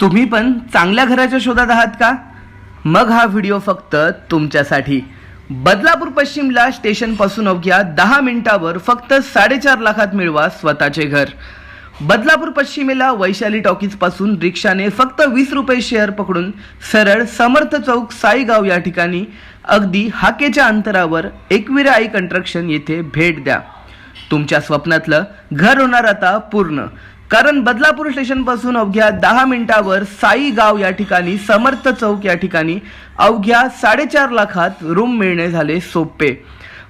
तुम्ही पण चांगल्या घराच्या शोधात आहात का? मग हा व्हिडिओ फक्त तुमच्यासाठी. बदलापूर पश्चिमला स्टेशनपासून अवघ्या दहा मिनिटावर फक्त साडेचार लाखात मिळवा स्वतःचे घर. बदलापूर पश्चिमेला वैशाली टॉकीजपासून रिक्षाने फक्त वीस रुपये शेअर पकडून सरळ समर्थ चौक साईगाव या ठिकाणी अगदी हाकेच्या अंतरावर एकविरा आई कंस्ट्रक्शन येथे भेट द्या. तुमच्या स्वप्नातलं घर होणार आता पूर्ण. कारण बदलापूर स्टेशनपासून अवघ्या दहा मिनिटावर साई गाव या ठिकाणी समर्थ चौक या ठिकाणी अवघ्या साडेचार लाखात रूम मिळणे झाले सोपे.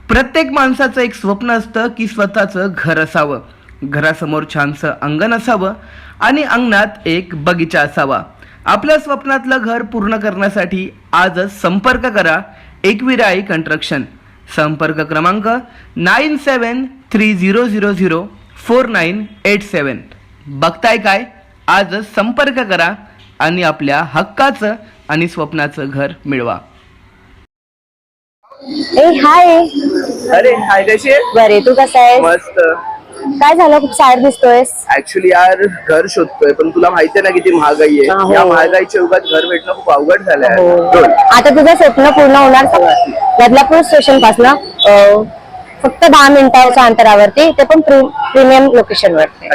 प्रत्येक माणसाचं एक स्वप्न असतं की स्वतःचं घर असावं. घरासमोर छानसं अंगण असावं आणि अंगणात एक बगीचा असावा. आपल्या स्वप्नातलं घर पूर्ण करण्यासाठी आजच संपर्क करा. एकविराई कंस्ट्रक्शन संपर्क क्रमांक nine seven three zero zero zero four nine eight seven. बघताय काय? आजच संपर्क करा आणि आपल्या हक्काचं आणि स्वप्नाचं घर मिळवा. ए हाय. अरे हाय कशी बरे तू कसा आहेस? मस्त. काय झालं? खूप सॅड दिसतोयस. ऍक्च्युली यार घर शोधतोय पण तुला माहितीये ना किती महागाई हा, आहे. हो. या महागाईच्या युगात घर भेटणं खूप अवघड झालंय. हो. आता तुझं स्वप्न पूर्ण होणार. बदलापूर स्टेशन पासन. फक्त दहा मिनिटाच्या अंतरावरती ते पण प्रीमियम लोकेशन वरती.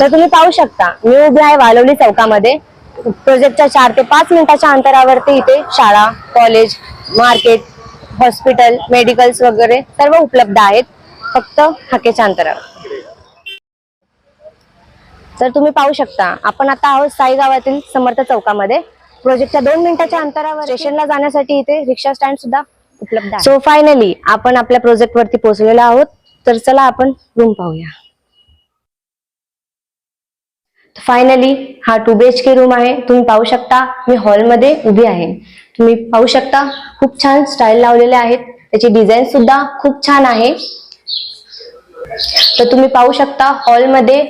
तर तुम्ही पाहू शकता मी उभी आहे वालवली चौकामध्ये. प्रोजेक्टच्या चार ते पाच मिनिटाच्या अंतरावरती इथे शाळा कॉलेज मार्केट हॉस्पिटल मेडिकल्स वगैरे सर्व उपलब्ध आहेत. फक्त हाकेच्या अंतरावर. तर तुम्ही पाहू शकता आपण आता आहोत साई गावातील समर्थ चौकामध्ये. प्रोजेक्टच्या दोन मिनिटाच्या अंतरावर स्टेशनला जाण्यासाठी इथे रिक्षा स्टँड सुद्धा उपलब्ध आहे. सो फायनली आपण आपल्या प्रोजेक्ट वरती पोहोचलेलो आहोत. तर चला आपण रूम पाहूया. फायनली हा टू बीएच के रूम आहे. तुम्ही पाहू शकता मी हॉलमध्ये उभी आहे. तुम्ही पाहू शकता खूप छान स्टाईल लावलेले आहेत. त्याची डिझाईन सुद्धा खूप छान आहे. तर तुम्ही पाहू शकता हॉलमध्ये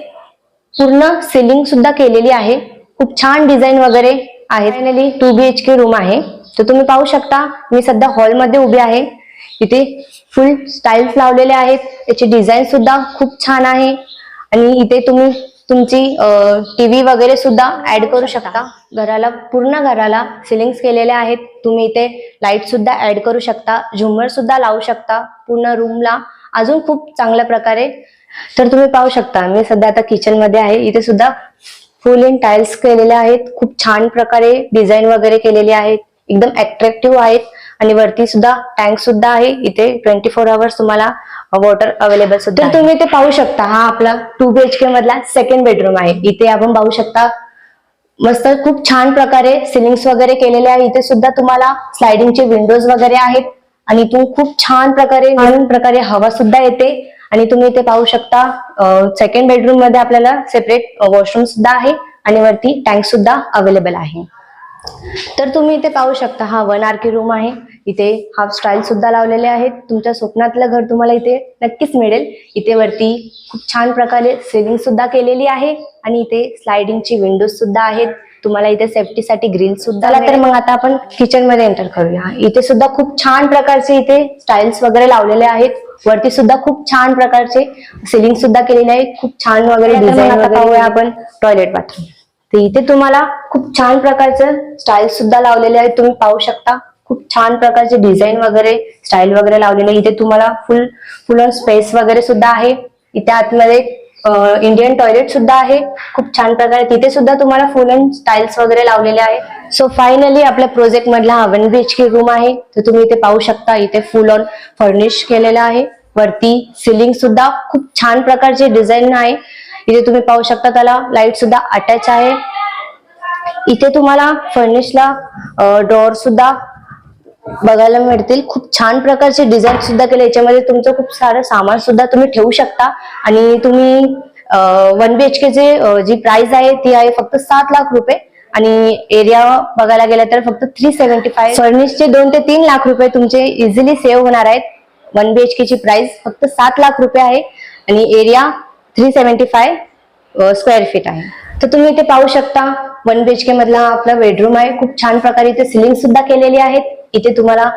पूर्ण सिलिंग सुद्धा केलेली आहे. खूप छान डिझाईन वगैरे आहे. Finally two B H K room आहे. तर तुम्ही पाहू शकता मी सध्या हॉलमध्ये उभी आहे. इथे फुल स्टाईल्स लावलेले आहेत. त्याची डिझाईन सुद्धा खूप छान आहे. आणि इथे तुम्ही तुमची टीव्ही वगैरे सुद्धा ऍड करू शकता. घराला पूर्ण घराला सिलिंग्स केलेले आहेत. तुम्ही इथे लाइट सुद्धा ऍड करू शकता. झुमर सुद्धा लावू शकता. पूर्ण रूमला अजून खूप चांगल्या प्रकारे. तर तुम्ही पाहू शकता मी सध्या आता किचनमध्ये आहे. इथे सुद्धा फुल इन टाइल्स केलेले आहेत. खूप छान प्रकारे डिझाईन वगैरे केलेली आहेत. एकदम अट्रॅक्टिव्ह आहेत. आणि वरती सुद्धा टँक सुद्धा आहे. इथे ट्वेंटी फोर आवर्स तुम्हाला वॉटर अवेलेबल सुद्धा तर तुम्ही इथे पाहू शकता. हा आपला टू बी एच के मधला सेकंड बेडरूम आहे. इथे आपण पाहू शकता मस्त खूप छान प्रकारे सिलिंग्स वगैरे केलेले आहे. इथे सुद्धा तुम्हाला स्लायडिंगचे विंडोज वगैरे आहेत. आणि इथून खूप छान प्रकारे छान प्रकारे हवा सुद्धा येते. आणि तुम्ही इथे पाहू शकता सेकंड बेडरूममध्ये आपल्याला सेपरेट वॉशरूम सुद्धा आहे. आणि वरती टँक सुद्धा अवेलेबल आहे. तर तुम्ही इथे पाहू शकता हा वन आर के रूम आहे. इथे हाफ स्टाईल सुद्धा लावलेले आहेत. तुमच्या स्वप्नातलं घर तुम्हाला इथे नक्कीच मिळेल. इथे वरती खूप छान प्रकारे सेलिंग सुद्धा केलेली आहे आणि इथे स्लायडिंगची विंडोज सुद्धा आहेत. तुम्हाला इथे सेफ्टीसाठी ग्रिल सुद्धा तर मग आता आपण किचनमध्ये एंटर करूया. इथे सुद्धा खूप छान प्रकारचे इथे स्टाईल्स वगैरे लावलेले आहेत. वरती सुद्धा खूप छान प्रकारचे सिलिंग सुद्धा केलेले आहे खूप छान वगैरे डिझाईन आपण टॉयलेट बाथरूम तर इथे तुम्हाला खूप छान प्रकारचं स्टाईल सुद्धा लावलेले आहेत. तुम्ही पाहू शकता. खूप छान प्रकारचे डिझाईन वगैरे स्टाईल वगैरे लावलेले. इथे तुम्हाला फुल फुल ऑन स्पेस वगैरे सुद्धा आहे. इथे आतमध्ये इंडियन टॉयलेट सुद्धा आहे. खूप छान प्रकारे तिथे सुद्धा तुम्हाला फुल अँड स्टाईल्स वगैरे लावलेले आहे. सो फायनली आपल्या प्रोजेक्ट मधला हा one B H K room आहे. तर तुम्ही इथे पाहू शकता इथे फुल ऑन फर्निश केलेला आहे. वरती सिलिंग सुद्धा खूप छान प्रकारचे डिझाईन आहे. इथे तुम्ही पाहू शकता त्याला लाइट सुद्धा अटॅच आहे. इथे तुम्हाला फर्निशला डोअर सुद्धा बघायला मिळतील. खूप छान प्रकारचे डिझाईन सुद्धा केले. याच्यामध्ये तुमचं खूप सारं सामान सुद्धा तुम्ही ठेवू शकता. आणि तुम्ही वन बी एच के जे जी प्राइस आहे ती आहे फक्त सात लाख रुपये. आणि एरिया बघायला गेलं तर फक्त थ्री सेव्हन्टी फाय फर्निशचे दोन ते तीन लाख रुपये तुमचे इझिली सेव्ह होणार आहेत. वन बी एच के ची प्राइस फक्त सात लाख रुपये आहे. आणि area three seventy five square feet आहे. तर तुम्ही इथे पाहू शकता वन बी एच के मधला आपला बेडरूम आहे. खूप छान प्रकारे इथे सिलिंग सुद्धा केलेली आहेत. इथे तुम्हाला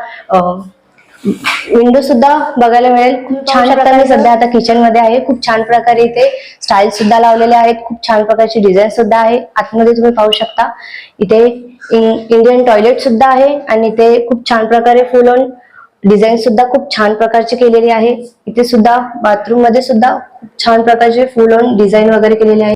विंडो सुद्धा बघायला मिळेल. खूप छान प्रकारे सध्या आता किचनमध्ये आहे. खूप छान प्रकारे इथे स्टाईल सुद्धा लावलेले आहेत. खूप छान प्रकारची डिझाईन सुद्धा आहे. आतमध्ये तुम्ही पाहू शकता. इथे इंडियन टॉयलेट सुद्धा आहे. आणि इथे खूप छान प्रकारे फुल ऑन डिझाईन सुद्धा खूप छान प्रकारची केलेली आहे. इथे सुद्धा बाथरूममध्ये सुद्धा खूप छान प्रकारचे फुल ऑन डिझाईन वगैरे केलेले आहे.